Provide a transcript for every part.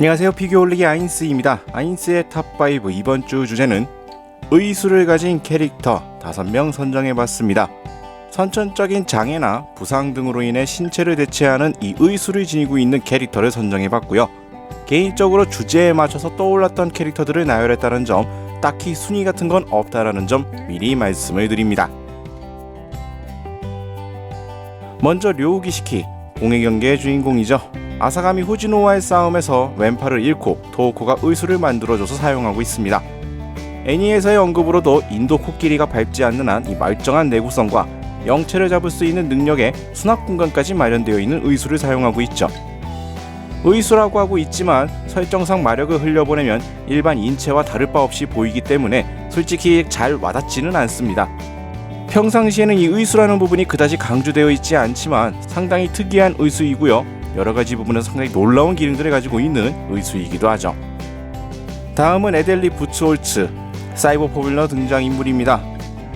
안녕하세요. 피규어 올리기 아인스입니다. 아인스의 탑5 이번 주 주제는 의수를 가진 캐릭터 5명 선정해 봤습니다. 선천적인 장애나 부상 등으로 인해 신체를 대체하는 이 의수를 지니고 있는 캐릭터를 선정해 봤고요. 개인적으로 주제에 맞춰서 떠올랐던 캐릭터들을 나열했다는 점 딱히 순위 같은 건 없다라는 점 미리 말씀을 드립니다. 먼저 료우기시키 공의 경계의 주인공이죠 아사가미 후지노와의 싸움에서 왼팔을 잃고 토호코가 의수를 만들어줘서 사용하고 있습니다. 애니에서의 언급으로도 인도 코끼리가 밟지 않는 한 이 말정한 내구성과 영체를 잡을 수 있는 능력에 수납 공간까지 마련되어 있는 의수를 사용하고 있죠. 의수라고 하고 있지만 설정상 마력을 흘려보내면 일반 인체와 다를 바 없이 보이기 때문에 솔직히 잘 와닿지는 않습니다. 평상시에는 이 의수라는 부분이 그다지 강조되어 있지 않지만 상당히 특이한 의수이고요. 여러 가지 부분은 상당히 놀라운 기능들을 가지고 있는 의수이기도 하죠. 다음은 에델리 부츠홀츠 사이버 포뮬러 등장 인물입니다.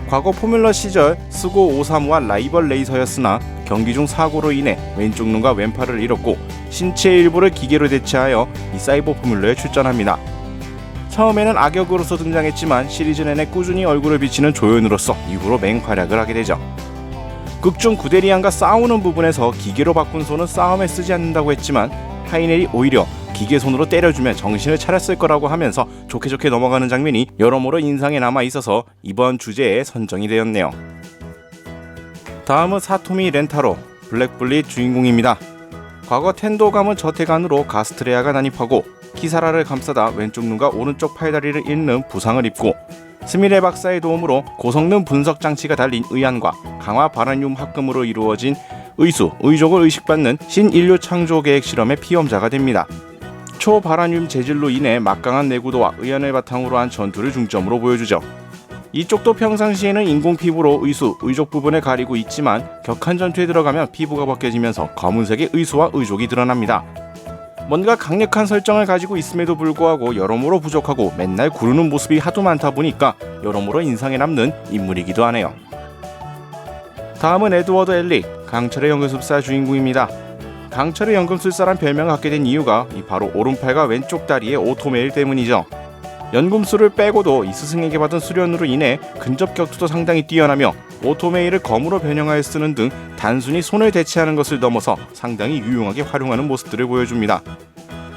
과거 포뮬러 시절 스고 오사무와 라이벌 레이서였으나 경기 중 사고로 인해 왼쪽 눈과 왼팔을 잃었고 신체 일부를 기계로 대체하여 이 사이버 포뮬러에 출전합니다. 처음에는 악역으로서 등장했지만 시리즈 내내 꾸준히 얼굴을 비치는 조연으로서 이후로 맹활약을 하게 되죠. 극중 구데리안과 싸우는 부분에서 기계로 바꾼 손은 싸움에 쓰지 않는다고 했지만 하이넬이 오히려 기계 손으로 때려주면 정신을 차렸을 거라고 하면서 좋게 좋게 넘어가는 장면이 여러모로 인상에 남아 있어서 이번 주제에 선정이 되었네요. 다음은 사토미 렌타로 블랙블릿 주인공입니다. 과거 텐도 가문 저택안으로 가스트레아가 난입하고 키사라를 감싸다 왼쪽 눈과 오른쪽 팔다리를 잃는 부상을 입고 스미레 박사의 도움으로 고성능 분석 장치가 달린 의안과 강화 바라늄 합금으로 이루어진 의수, 의족을 의식받는 신인류 창조 계획 실험의 피험자가 됩니다. 초바라늄 재질로 인해 막강한 내구도와 의안을 바탕으로 한 전투를 중점으로 보여주죠. 이쪽도 평상시에는 인공 피부로 의수, 의족 부분을 가리고 있지만 격한 전투에 들어가면 피부가 벗겨지면서 검은색의 의수와 의족이 드러납니다. 뭔가 강력한 설정을 가지고 있음에도 불구하고 여러모로 부족하고 맨날 구르는 모습이 하도 많다 보니까 여러모로 인상에 남는 인물이기도 하네요. 다음은 에드워드 엘리, 강철의 연금술사 주인공입니다. 강철의 연금술사란 별명을 갖게 된 이유가 이 바로 오른팔과 왼쪽 다리의 오토메일 때문이죠. 연금술을 빼고도 이 스승에게 받은 수련으로 인해 근접 격투도 상당히 뛰어나며 오토메일을 검으로 변형하여 쓰는 등 단순히 손을 대체하는 것을 넘어서 상당히 유용하게 활용하는 모습들을 보여줍니다.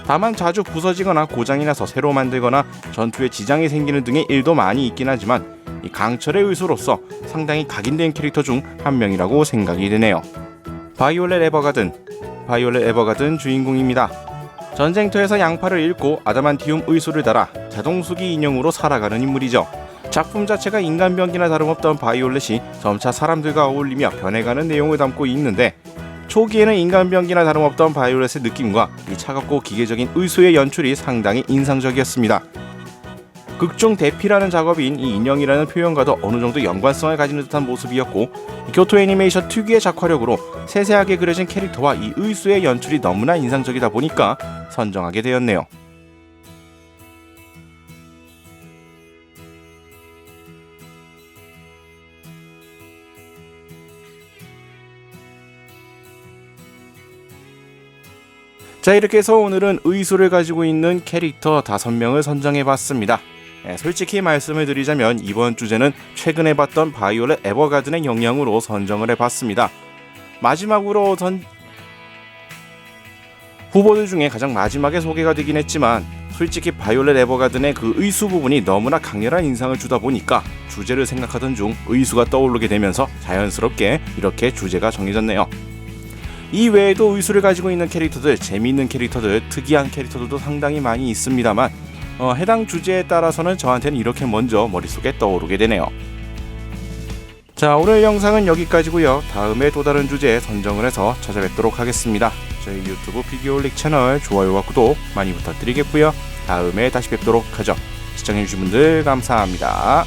다만 자주 부서지거나 고장이 나서 새로 만들거나 전투에 지장이 생기는 등의 일도 많이 있긴 하지만 이 강철의 의수로서 상당히 각인된 캐릭터 중 한 명이라고 생각이 되네요. 바이올렛 에버가든 바이올렛 에버가든 주인공입니다. 전쟁터에서 양팔을 잃고 아다만티움 의수를 달아 자동수기 인형으로 살아가는 인물이죠. 작품 자체가 인간병기나 다름없던 바이올렛이 점차 사람들과 어울리며 변해가는 내용을 담고 있는데 초기에는 인간병기나 다름없던 바이올렛의 느낌과 이 차갑고 기계적인 의수의 연출이 상당히 인상적이었습니다. 극중 대피라는 작업인 이 인형이라는 표현과도 어느 정도 연관성을 가지는 듯한 모습이었고 교토 애니메이션 특유의 작화력으로 세세하게 그려진 캐릭터와 이 의수의 연출이 너무나 인상적이다 보니까 선정하게 되었네요. 자 이렇게 해서 오늘은 의수를 가지고 있는 캐릭터 5명을 선정해 봤습니다. 예, 솔직히 말씀을 드리자면 이번 주제는 최근에 봤던 바이올렛 에버가든의 영향으로 선정을 해봤습니다. 마지막으로 선 후보들 중에 가장 마지막에 소개가 되긴 했지만 솔직히 바이올렛 에버가든의 그 의수 부분이 너무나 강렬한 인상을 주다 보니까 주제를 생각하던 중 의수가 떠오르게 되면서 자연스럽게 이렇게 주제가 정해졌네요. 이 외에도 의수를 가지고 있는 캐릭터들, 재미있는 캐릭터들, 특이한 캐릭터들도 상당히 많이 있습니다만 어, 해당 주제에 따라서는 저한테는 이렇게 먼저 머릿속에 떠오르게 되네요. 자 오늘 영상은 여기까지고요. 다음에 또 다른 주제 선정을 해서 찾아뵙도록 하겠습니다. 저희 유튜브 피규어올릭 채널 좋아요와 구독 많이 부탁드리겠고요. 다음에 다시 뵙도록 하죠. 시청해주신 분들 감사합니다.